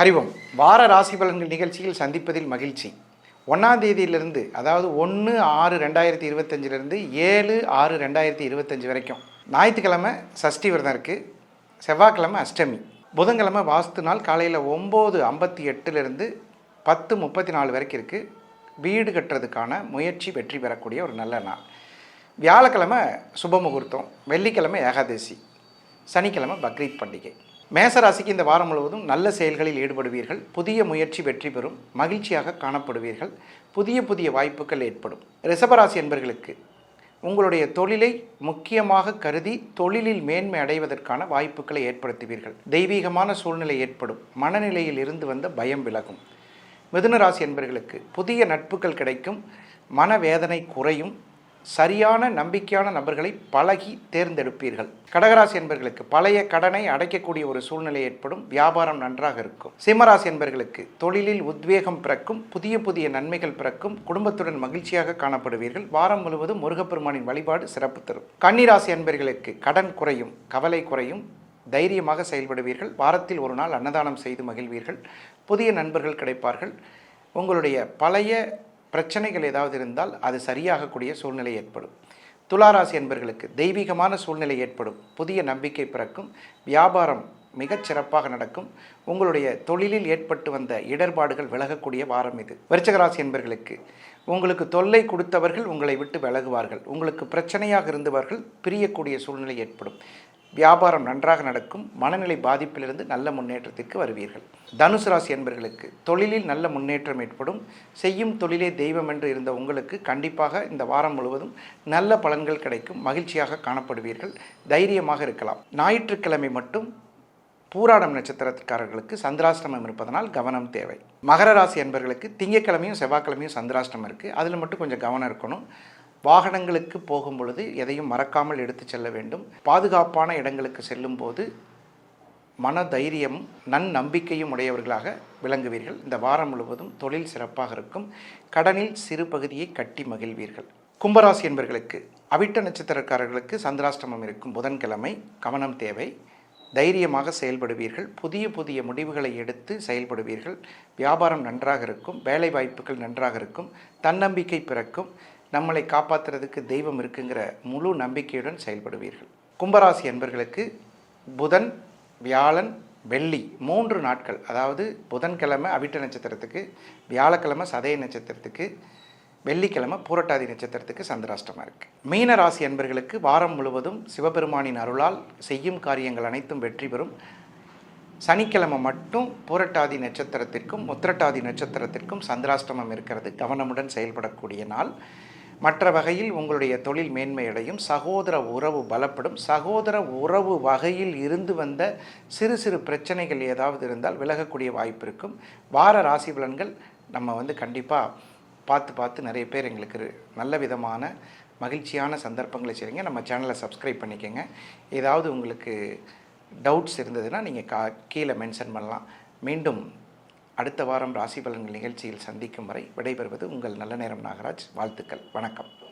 ஹரிவம் வார ராசி பலன்கள் நிகழ்ச்சியில் சந்திப்பதில் மகிழ்ச்சி. ஒன்றாம் தேதியிலிருந்து அதாவது ஒன்று ஆறு ரெண்டாயிரத்தி இருபத்தஞ்சிலிருந்து ஏழு ஆறு ரெண்டாயிரத்தி இருபத்தஞ்சி வரைக்கும். ஞாயிற்றுக்கிழமை சஷ்டி விரதம் இருக்குது செவ்வாய்க்கிழமை அஷ்டமி. புதன்கிழமை வாஸ்து நாள் காலையில் ஒம்பது ஐம்பத்தி எட்டுலேருந்து பத்து முப்பத்தி நாலு வரைக்கும் இருக்குது வீடு கட்டுறதுக்கான முயற்சி வெற்றி பெறக்கூடிய ஒரு நல்ல நாள். வியாழக்கிழமை சுப முகூர்த்தம். வெள்ளிக்கிழமை ஏகாதசி. சனிக்கிழமை பக்ரீத் பண்டிகை. மேசராசிக்கு இந்த வாரம் முழுவதும் நல்ல செயல்களில் ஈடுபடுவீர்கள். புதிய முயற்சி வெற்றி பெறும். மகிழ்ச்சியாக காணப்படுவீர்கள். புதிய புதிய வாய்ப்புகள் ஏற்படும். ரிஷபராசி என்பர்களுக்கு உங்களுடைய தொழிலை முக்கியமாக கருதி தொழிலில் மேன்மை அடைவதற்கான வாய்ப்புகளை ஏற்படுத்துவீர்கள். தெய்வீகமான சூழ்நிலை ஏற்படும். மனநிலையில் இருந்து வந்த பயம் விலகும். மிதுனராசி என்பர்களுக்கு புதிய நட்புகள் கிடைக்கும். மனவேதனை குறையும். சரியான நம்பிக்கையான நபர்களை பழகி தேர்ந்தெடுப்பீர்கள். கடகராசி என்பர்களுக்கு பழைய கடனை அடைக்கக்கூடிய ஒரு சூழ்நிலை ஏற்படும். வியாபாரம் நன்றாக இருக்கும். சிம்மராசி என்பர்களுக்கு தொழிலில் உத்வேகம் பிறக்கும். புதிய புதிய நன்மைகள் பிறக்கும். குடும்பத்துடன் மகிழ்ச்சியாக காணப்படுவீர்கள். வாரம் முழுவதும் முருகப்பெருமானின் வழிபாடு சிறப்பு தரும். கன்னிராசி என்பர்களுக்கு கடன் குறையும் கவலை குறையும். தைரியமாக செயல்படுவீர்கள். வாரத்தில் ஒரு நாள் அன்னதானம் செய்து மகிழ்வீர்கள். புதிய நண்பர்கள் கிடைப்பார்கள். உங்களுடைய பழைய பிரச்சனைகள் ஏதாவது இருந்தால் அது சரியாகக்கூடிய சூழ்நிலை ஏற்படும். துளாராசி என்பர்களுக்கு தெய்வீகமான சூழ்நிலை ஏற்படும். புதிய நம்பிக்கை பிறக்கும். வியாபாரம் மிகச் சிறப்பாக நடக்கும். உங்களுடைய தொழிலில் ஏற்பட்டு வந்த இடர்பாடுகள் விலகக்கூடிய வாரம் இது. விருச்சகராசி என்பர்களுக்கு உங்களுக்கு தொல்லை கொடுத்தவர்கள் உங்களை விட்டு விலகுவார்கள். உங்களுக்கு பிரச்சனையாக இருந்தவர்கள் பிரியக்கூடிய சூழ்நிலை ஏற்படும். வியாபாரம் நன்றாக நடக்கும் மனநிலை பாதிப்பிலிருந்து நல்ல முன்னேற்றத்திற்கு வருவீர்கள். தனுசு ராசி என்பர்களுக்கு தொழிலில் நல்ல முன்னேற்றம் ஏற்படும். செய்யும் தொழிலே தெய்வம் என்று இருந்த உங்களுக்கு கண்டிப்பாக இந்த வாரம் முழுவதும் நல்ல பலன்கள் கிடைக்கும் மகிழ்ச்சியாக காணப்படுவீர்கள் தைரியமாக இருக்கலாம். ஞாயிற்றுக்கிழமை மட்டும் பூராடம் நட்சத்திரக்காரர்களுக்கு சந்திராஷ்டிரமம் இருப்பதனால் கவனம் தேவை. மகர ராசி என்பர்களுக்கு திங்கக்கிழமையும் செவ்வாய்க்கிழமையும் சந்திராஷ்டிரமம் இருக்குது அதில் மட்டும் கொஞ்சம் கவனம் இருக்கணும். வாகனங்களுக்கு போகும் பொழுது எதையும் மறக்காமல் எடுத்து செல்ல வேண்டும். பாதுகாப்பான இடங்களுக்கு செல்லும்போது மன நன் நம்பிக்கையும் உடையவர்களாக விளங்குவீர்கள். இந்த வாரம் முழுவதும் தொழில் சிறப்பாக இருக்கும். கடனில் சிறு பகுதியை கட்டி மகிழ்வீர்கள். கும்பராசி என்பர்களுக்கு அவிட்ட நட்சத்திரக்காரர்களுக்கு சந்திராஷ்டமம் இருக்கும் புதன்கிழமை கவனம் தேவை. தைரியமாக செயல்படுவீர்கள். புதிய புதிய முடிவுகளை எடுத்து செயல்படுவீர்கள். வியாபாரம் நன்றாக இருக்கும். வேலை வாய்ப்புகள் நன்றாக இருக்கும். தன்னம்பிக்கை பிறக்கும். நம்மளை காப்பாற்றுறதுக்கு தெய்வம் இருக்குங்கிற முழு நம்பிக்கையுடன் செயல்படுவீர்கள். கும்பராசி என்பர்களுக்கு புதன் வியாழன் வெள்ளி மூன்று நாட்கள் அதாவது புதன்கிழமை அவிட்ட நட்சத்திரத்துக்கு வியாழக்கிழமை சதய நட்சத்திரத்துக்கு வெள்ளிக்கிழமை பூரட்டாதி நட்சத்திரத்துக்கு சந்திராஷ்டமாக இருக்குது மீன ராசி என்பர்களுக்கு வாரம் முழுவதும் சிவபெருமானின் அருளால் செய்யும் காரியங்கள் அனைத்தும் வெற்றி பெறும். சனிக்கிழமை மட்டும் பூரட்டாதி நட்சத்திரத்திற்கும் உத்திரட்டாதி நட்சத்திரத்திற்கும் சந்திராஷ்டமம் இருக்கிறது. கவனமுடன் செயல்படக்கூடிய நாள். மற்ற வகையில் உங்களுடைய தொழில் மேன்மையடையும். சகோதர உறவு பலப்படும். சகோதர உறவு வகையில் இருந்து வந்த சிறு சிறு பிரச்சனைகள் ஏதாவது இருந்தால் விலகக்கூடிய வாய்ப்பு இருக்கும். வார ராசி பலன்கள் நம்ம வந்து கண்டிப்பாக பார்த்து பார்த்து நிறைய பேர் எங்களுக்கு நல்ல விதமான மகிழ்ச்சியான சந்தர்ப்பங்களை செய்யுங்க நம்ம சேனலை சப்ஸ்கிரைப் பண்ணிக்கோங்க. ஏதாவது உங்களுக்கு டவுட்ஸ் இருந்ததுன்னா நீங்கள் கா கீழே மென்ஷன் பண்ணலாம். மீண்டும் அடுத்த வாரம் ராசி பலன்கள் நிகழ்ச்சியில் சந்திக்கும் வரை விடைபெறுவது உங்கள் நல்ல நேரம் நாகராஜ். வாழ்த்துக்கள். வணக்கம்.